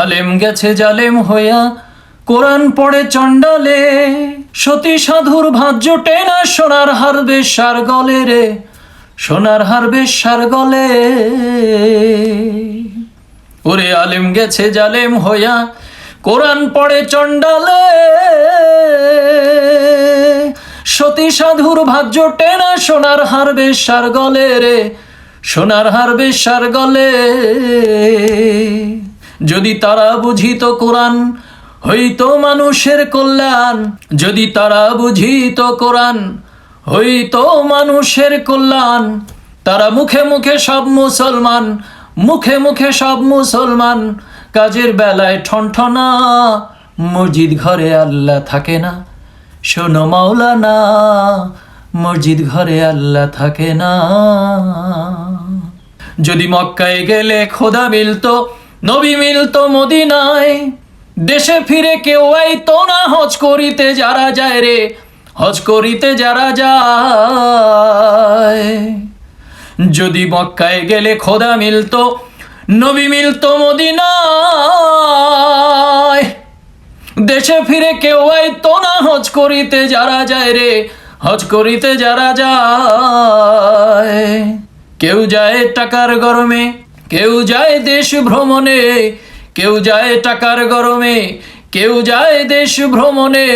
আলেম গেছে জালেম হইয়া, কোরআন পড়ে চণ্ডালে। সতী সাধুর ভাজ্য টেনা সোনার হারবে সার গলে রে, সোনার হারবে সার গলে। ওরে আলেম গেছে জালেম হইয়া, কোরআন পড়ে চণ্ডালে। সতী সাধুর ভাজ্য টেনা সোনার হারবে সার গলে রে, সোনার হারবে সার গলে। যদি তারা বুঝিত কোরআন হইতো মানুষের কল্যাণ। যদি তারা বুঝিত কোরআন হইতো মানুষের কল্যাণ। তারা মুখে মুখে সব মুসলমান, মুখে মুখে সব মুসলমান। কাজের বেলায় ঠনঠনা, মসজিদ ঘরে আল্লাহ থাকে না। শোনো মাওলানা, মসজিদ ঘরে আল্লাহ থাকে না। যদি মক্কায় গেলে খোদা মিলতো নবী মিলতো মদিনায়। দেশে ফিরে কেউ আইতো না হজ করিতে যারা যায় রে। হজ করিতে যারা যায়। যদি মক্কায় গেলে খোদা মিলতো, নবী মিলতো মদিনায়। দেশে ফিরে কেউ আইতো না হজ করিতে যারা যায় রে। হজ করিতে যারা যায়। কেউ যায় টাকার গরমে কেউ যায় দেশ ভ্রমণে, কেউ যায় টাকার গরমে, কেউ যায় দেশ ভ্রমণে,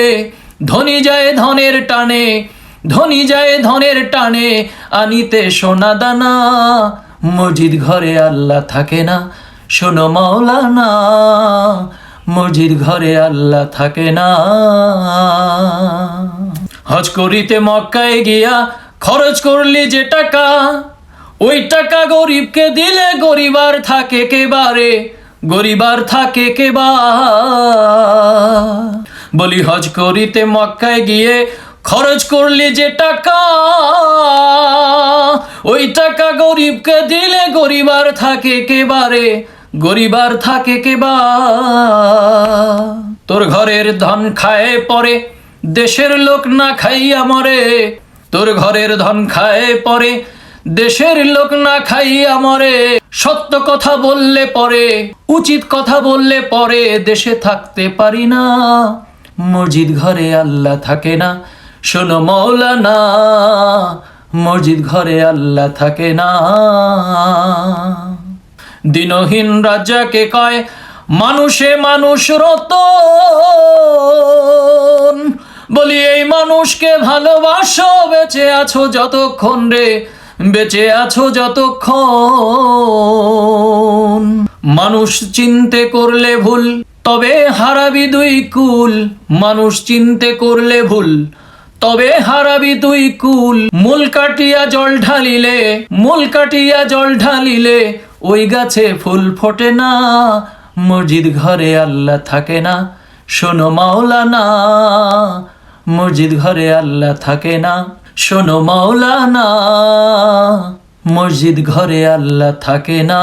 ধনী যায় ধনের টানে, ধনী যায় ধনের টানে, আনিতে সোনা দানা, মসজিদ ঘরে আল্লাহ থাকে না, শোনো মাওলানা, মসজিদ ঘরে আল্লাহ থাকে না। হজ করিতে মক্কায় গিয়া খরচ করলি যে টাকা ওই টাকা গরিবকে দিলে গরিবার থাকে কেবারে গরিবার থাকে কেবা বলি, হজ করিতে মক্কায় গিয়ে খরচ করলি যে টাকা, ওই টাকা গরিবকে দিলে গরিবার থাকে কেবারে গরিবার থাকে কেবা তোর ঘরের ধন খায় পরে দেশের লোক না খাইয়া মরে। তোর ঘরের ধন খায় পরে দেশের লোক না খাইয়া মরে, সত্য কথা বললে পরে, উচিত কথা বললে পরে দেশে থাকতে পারি না। মসজিদ ঘরে আল্লাহ থাকে না, শোনো মৌলানা, মসজিদ ঘরে আল্লাহ থাকে না। দিনহীন রাজাকে কয়, মানুষে মানুষ রত বলি, এই মানুষকে ভালোবাসো, বেঁচে আছো যতক্ষণ রে। বেঁচে আছো যতক্ষণ। মানুষ চিনতে করলে ভুল, তবে হারাবি দুই কুল। মানুষ চিনতে করলে ভুল, তবে হারাবি তুই কুল। মূল কাটিয়া জল ঢালিলে, মূল কাটিয়া জল ঢালিলে, ওই গাছে ফুল ফোটে না, মসজিদ ঘরে আল্লাহ থাকে না। শোনো মাওলানা, মসজিদ ঘরে আল্লাহ থাকে না। শোনো মাওলানা মসজিদ ঘরে আল্লাহ থাকে না।